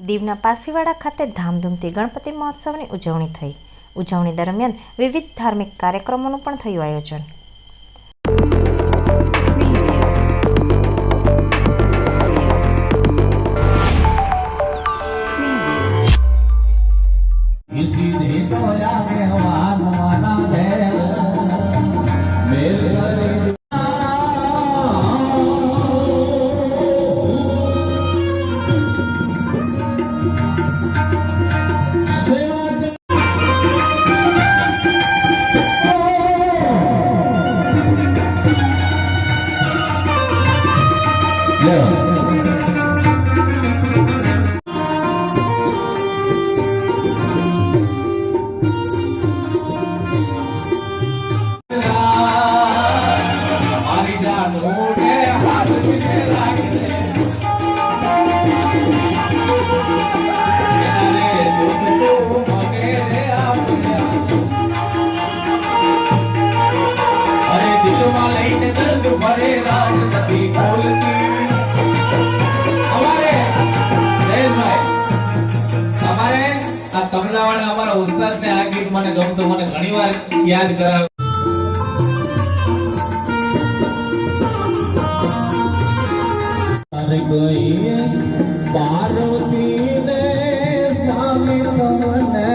દીવના પારસીવાડા ખાતે ધામધૂમથી ગણપતિ મહોત્સવની ઉજવણી થઈ. ઉજવણી દરમિયાન વિવિધ ધાર્મિક કાર્યક્રમોનું પણ થયું આયોજન. કમલાવાળા અમારા ઉસ્તાદને આ ગીત મને ગમતું મને ઘણીવાર યાદ કરાવે. અરે પાર્વતી ને સ્વામી તમને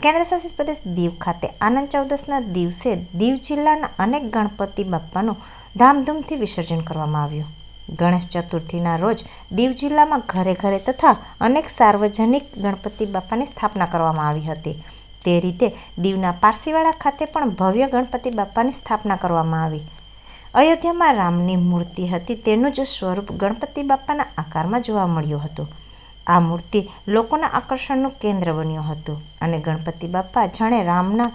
કેન્દ્રશાસિત પ્રદેશ દીવ ખાતે આનંદ ચૌદસના દિવસે દીવ જિલ્લાના અનેક ગણપતિ બાપ્પાનું ધામધૂમથી વિસર્જન કરવામાં આવ્યું. ગણેશ ચતુર્થીના રોજ દીવ જિલ્લામાં ઘરે ઘરે તથા અનેક સાર્વજનિક ગણપતિ બાપ્પાની સ્થાપના કરવામાં આવી હતી. તે રીતે દીવના પારસીવાડા ખાતે પણ ભવ્ય ગણપતિ બાપ્પાની સ્થાપના કરવામાં આવી. અયોધ્યામાં રામની મૂર્તિ હતી તેનું જ સ્વરૂપ ગણપતિ બાપ્પાના આકારમાં જોવા મળ્યું હતું. આ મૂર્તિ લોકોના આકર્ષણનું કેન્દ્ર બન્યું હતું અને ગણપતિ બાપ્પા જાણે રામના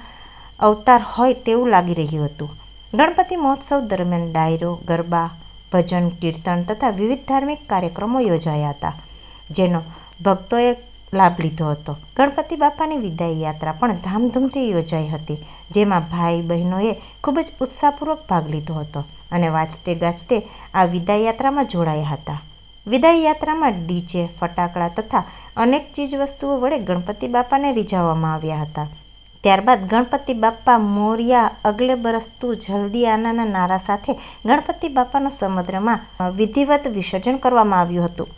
અવતાર હોય તેવું લાગી રહ્યું હતું. ગણપતિ મહોત્સવ દરમિયાન ડાયરો, ગરબા ભજન, કીર્તન તથા વિવિધ ધાર્મિક કાર્યક્રમો યોજાયા હતા, જેનો ભક્તોએ લાભ લીધો હતો. ગણપતિ બાપાની વિદાય યાત્રા પણ ધામધૂમથી યોજાઈ હતી, જેમાં ભાઈ બહેનોએ ખૂબ જ ઉત્સાહપૂર્વક ભાગ લીધો હતો અને વાંચતે ગાજતે આ વિદાય યાત્રામાં જોડાયા હતા. વિદાય યાત્રામાં ડીજે ફટાકડા તથા અનેક ચીજવસ્તુઓ વડે ગણપતિ બાપાને રીઝાવવામાં આવ્યા હતા. ત્યારબાદ ગણપતિ બાપ્પા મોરિયા અગલે બરસ જલ્દી આનાના નારા સાથે ગણપતિ બાપાનું સમુદ્રમાં વિધિવત વિસર્જન કરવામાં આવ્યું હતું.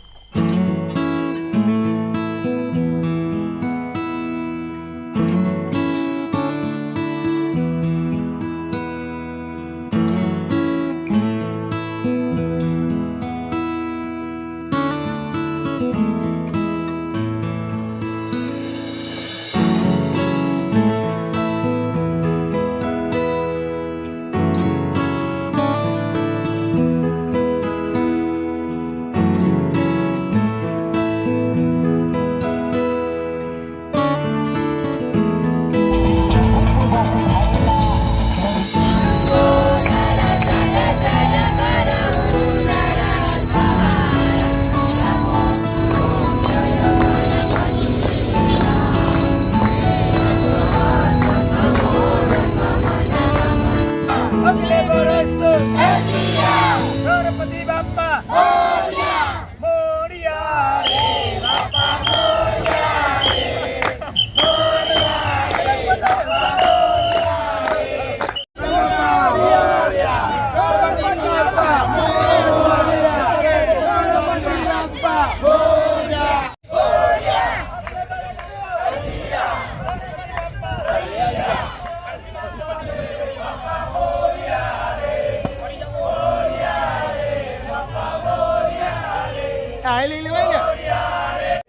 આ લઈ લેવાય ને.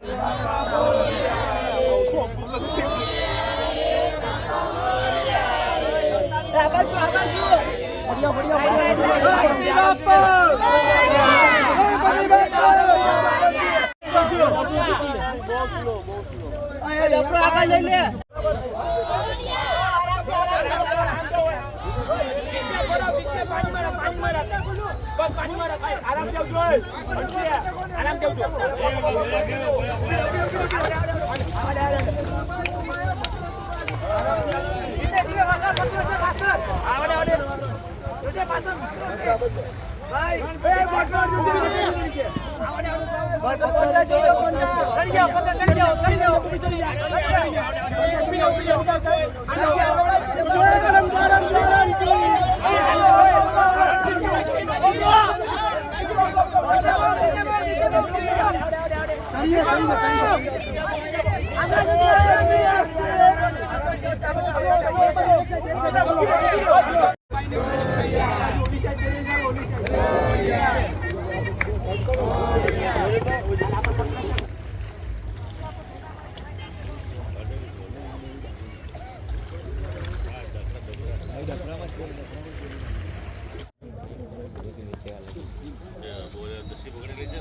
ગણપતિ બાપ્પા ગણપતિ બાપ્પા આગળ લઈ લે આરામ કરી જાઓ કરી જાઓ બોલે દસી પકડી લે છે